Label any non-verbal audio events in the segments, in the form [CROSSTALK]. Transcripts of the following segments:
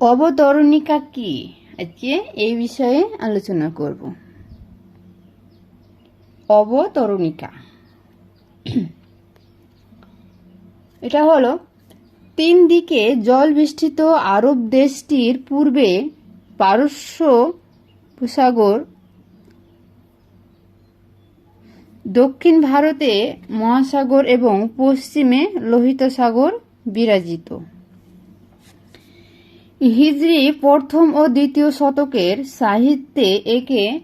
অবতরণিকা কি? আজকে এই বিষয়ে আলোচনা করব। অবতরণিকা। [CLEARS THROAT] এটা হলো তিন দিকে জল বেষ্টিত আরব দেশটির পূর্বে পারস্য উপসাগর, দক্ষিণ ভারতে মহাসাগর এবং পশ্চিমে লোহিত সাগর বিরাজিত। হিজরি প্রথম ও দ্বিতীয় শতকের সাহিত্যে একে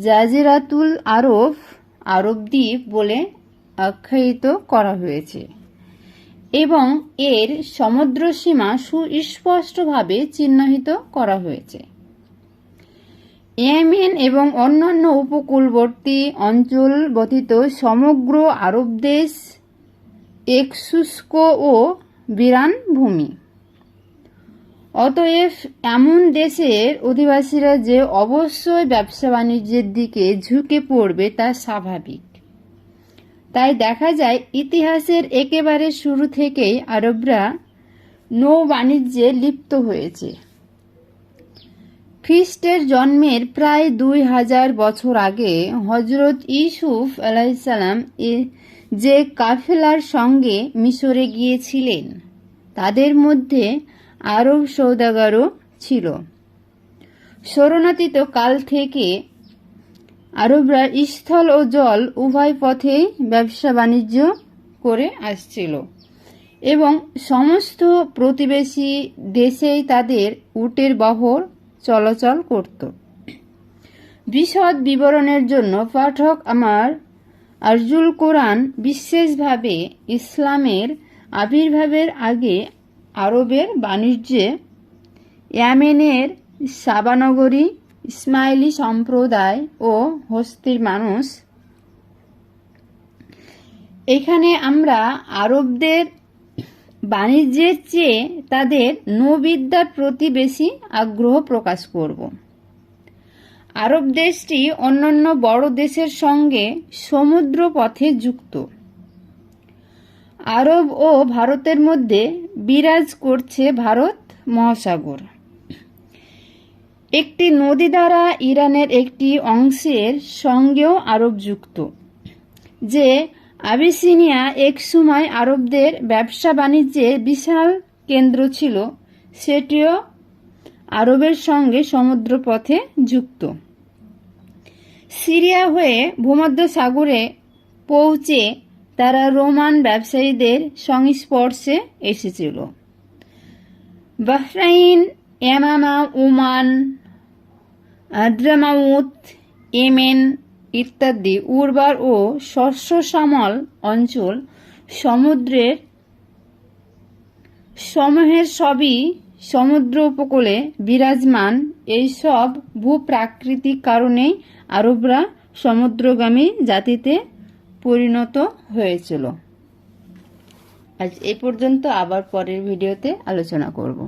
জাজিরাতুল আরব আরব দ্বীপ বলে আখ্যায়িত করা হয়েছে এবং এর সমুদ্রসীমা সুস্পষ্টভাবে চিহ্নিত করা হয়েছে। ইয়েমেন এবং অন্যান্য উপকূলবর্তী অঞ্চল ব্যতীত সমগ্র আরব দেশ এক শুষ্ক ও বিরান ভূমি অতএব এমন দেশের অধিবাসীরা যে অবশ্যই ব্যবসা বাণিজ্যের দিকে ঝুঁকে পড়বে তা স্বাভাবিক। তাই দেখা যায় ইতিহাসের একেবারে শুরু থেকেই আরবরা নৌ বাণিজ্যে লিপ্ত হয়েছে। খ্রিস্টের জন্মের প্রায় দুই হাজার বছর আগে হজরত ইসুফ আলাইসাল্লাম যে কাফেলার সঙ্গে মিশরে গিয়েছিলেন, তাদের মধ্যে আরব সৌদাগারও ছিল। শরণাতীত কাল থেকে আরবরা স্থল ও জল উভয় পথে ব্যবসা বাণিজ্য করে আসছিল এবং সমস্ত প্রতিবেশী দেশেই তাদের উটের বহর চলাচল করত। বিশদ বিবরণের জন্য পাঠক আমার আরজুল কোরআন বিশেষভাবে ইসলামের আবির্ভাবের আগে আরবের বাণিজ্যে ইয়ামেনের সাবানগরী, ইসমাইলি সম্প্রদায় ও হস্তির মানুষ। এখানে আমরা আরবদের বাণিজ্যের চেয়ে তাদের নৌবিদ্যার প্রতি বেশি আগ্রহ প্রকাশ করব। আরব দেশটি অন্যান্য বড় দেশের সঙ্গে সমুদ্র পথে যুক্ত। আরব ও ভারতের মধ্যে বিরাজ করছে ভারত মহাসাগর। একটি নদী দ্বারা ইরানের একটি অংশের সঙ্গেও আরব যুক্ত যে আবিসিনিয়া এক সময় আরবদের ব্যবসা বাণিজ্যের বিশাল কেন্দ্র ছিল, সেটিও আরবের সঙ্গে সমুদ্রপথে যুক্ত। সিরিয়া হয়ে ভূমধ্য সাগরে পৌঁছে তারা রোমান ব্যবসায়ীদের সংস্পর্শে এসেছিল। Bahrain, Yamama, Oman, Hadramaut Yemen ইত্যাদি উর্বর ও শস্য শ্যামল অঞ্চল সমুদ্রের সমূহের সবই সমুদ্র উপকূলে বিরাজমান। এইসব ভূপ্রাকৃতিক কারণেই আরবরা সমুদ্রগামী জাতিতে পরিণত হয়েছিল। আজ এ পর্যন্ত আবার পরের ভিডিওতে আলোচনা করব।